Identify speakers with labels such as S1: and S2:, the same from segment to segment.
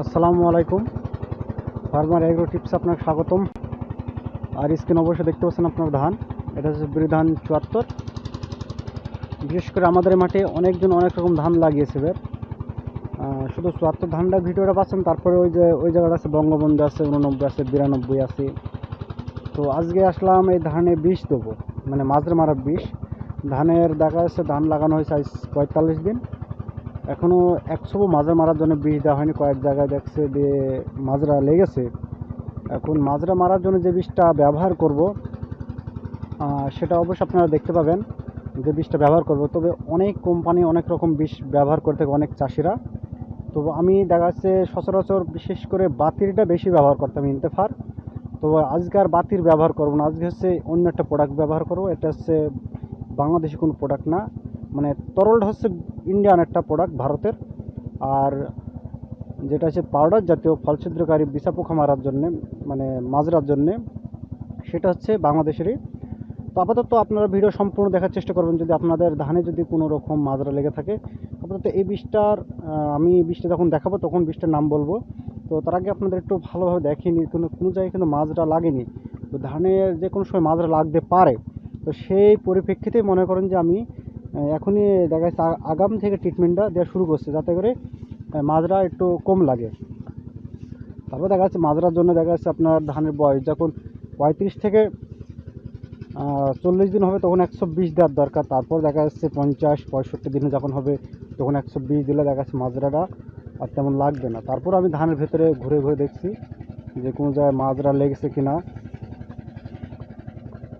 S1: আসসালামু আলাইকুম। Farmer agro tips আপনার স্বাগতম। আর স্ক্রিন অবশ্যই দেখতে পাচ্ছেন আপনার ধান। এটা হচ্ছে ব্রি ধান চুয়াত্তর। বিশেষ করে আমাদের মাঠে অনেকজন অনেক রকম ধান লাগিয়েছে এবার শুধু চুয়াত্তর ধানটা ভিডিওটা পাচ্ছেন, তারপরে ওই যে ওই জায়গাটা আছে বঙ্গবন্ধু আছে উননব্বই আছে, বিরানব্বই আছে। তো আজকে আসলাম এই ধানে বিষ দেবো। মানে মাজরা মারা বিষ। ধানের দেখা যাচ্ছে ধান লাগানো হয়েছে আজ পঁয়তাল্লিশ দিন। এখনও একশো মাজরা মারার জন্য বিষ দেওয়া হয়নি। কয়েক জায়গায় দেখছে যে মাজরা লেগেছে। এখন মাজরা মারার জন্য যে বিষটা ব্যবহার করব সেটা অবশ্যই আপনারা দেখতে পাবেন যে বিষটা ব্যবহার করব। তবে অনেক কোম্পানি অনেক রকম বিষ ব্যবহার করে থাকে অনেক চাষিরা। তো আমি দেখা যাচ্ছে সচরাচর বিশেষ করে বাতিরটা বেশি ব্যবহার করতাম ইন্তেফার। তো আজকে আর বাতির ব্যবহার করব না। আজকে হচ্ছে অন্য একটা প্রোডাক্ট ব্যবহার করব। এটা হচ্ছে বাংলাদেশি কোনো প্রোডাক্ট না। মানে তরলটা হচ্ছে ইন্ডিয়ান একটা প্রোডাক্ট ভারতের। আর যেটা হচ্ছে পাউডার জাতীয় ফলছিদ্রকারী বিষা পোকা মারার জন্যে মানে মাজরার জন্যে, সেটা হচ্ছে বাংলাদেশেরই। তো আপাতত আপনারা ভিডিও সম্পূর্ণ দেখার চেষ্টা করবেন। যদি আপনাদের ধানে যদি কোনো রকম মাজরা লেগে থাকে, আপাতত এই বিষটার আমি বিষটা যখন দেখাবো, তখন বিষটার নাম বলব। তো তার আগে আপনাদের একটু ভালোভাবে দেখিনি কোনো কোনো জায়গায় কিন্তু মাজরা লাগেনি। তো ধানের যে কোনো সময় মাজরা লাগতে পারে। তো সেই পরিপ্রেক্ষিতে মনে করেন যে আমি এখনই দেখা যাচ্ছে আগাম থেকে ট্রিটমেন্টটা দেওয়া শুরু করছে, যাতে করে মাজরা একটু কম লাগে। তারপর দেখা যাচ্ছে মাজরার জন্য দেখা যাচ্ছে আপনার ধানের বয়স যখন পঁয়ত্রিশ থেকে চল্লিশ দিন হবে তখন একশো বিশ দেওয়ার দরকার। তারপর দেখা যাচ্ছে পঞ্চাশ, পঁয়ষট্টি দিনে যখন হবে তখন একশো বিশ দিলে দেখা যাচ্ছে মাজরাটা আর তেমন লাগবে না। তারপর আমি ধানের ভেতরে ঘুরে ঘুরে দেখছি যে কোনো জায়গায় মাজরা লেগেছে কি না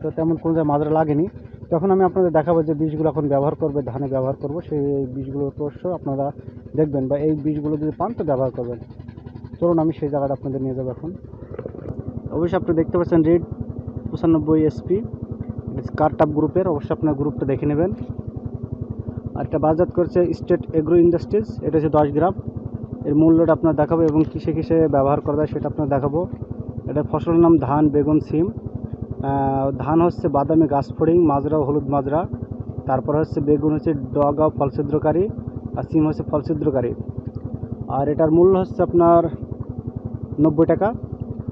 S1: তো তেমন কোনো জায়গায় মাজরা লাগেনি। তখন আমি আপনাদের দেখাবো যে বীজগুলো এখন ব্যবহার করবে, ধানে ব্যবহার করব, সেই বীজগুলো অবশ্য আপনারা দেখবেন বা এই বীজগুলো যদি পান তো ব্যবহার করবেন। চলুন আমি সেই জায়গাটা আপনাদের নিয়ে যাব এখন। অবশ্যই আপনি দেখতে পাচ্ছেন রেড পঁচানব্বই এসপি কারটাপ গ্রুপের, অবশ্যই আপনার গ্রুপটা দেখে নেবেন। আর এটা বাজাত করছে স্টেট এগ্রো ইন্ডাস্ট্রিজ, এটা হচ্ছে দশ গ্রাম। এর মূল্যটা আপনার দেখাবো এবং কিসে কিসে ব্যবহার করা যায় সেটা আপনার দেখাবো। এটা ফসলের নাম ধান, বেগুন, সিম। ধান হচ্ছে বাদামি গাছ ফড়িং মাজরা হলুদ মাজরা। তারপর হচ্ছে বেগুন হচ্ছে ডগা ফলছিদ্রকারী আর সিম হচ্ছে ফলছিদ্রকারী। আর এটার মূল্য হচ্ছে আপনার নব্বই টাকা।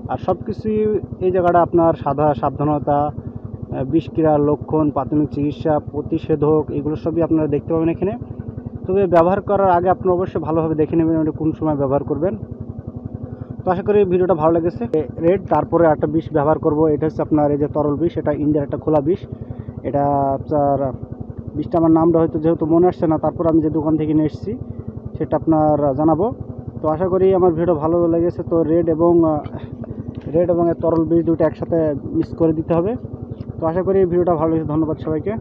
S1: আর সব কিছুই এই জায়গাটা আপনার সাধা সাবধানতা আহ, বিষ ক্রিয়ার লক্ষণ প্রাথমিক চিকিৎসা প্রতিষেধক এগুলো সবই আপনারা দেখতে পাবেন এখানে। তবে ব্যবহার করার আগে আপনি অবশ্যই ভালোভাবে দেখে নেবেন কোন সময় ব্যবহার করবেন। তো আশা করি ভিডিওটা ভালো লেগেছে। রেড তারপরে একটা বিষ ব্যবহার করব। এটা হচ্ছে আপনার এই যে তরল বিষ, এটা ইন্ডিয়ার একটা খোলা বিষ। এটা আপনার, বিষটা আমার নামটা হয়তো যেহেতু মনে আসছে না, তারপর আমি যে দোকান থেকে নিয়ে এসেছি, সেটা আপনার জানাব। তো আশা করি আমার ভিডিও ভালো লেগেছে। তো রেড এবং রেড এবং তরল বিষ দুটো একসাথে মিক্স করে দিতে হবে। তো আশা করি ভিডিওটা ভালো লেগেছে। ধন্যবাদ সবাইকে।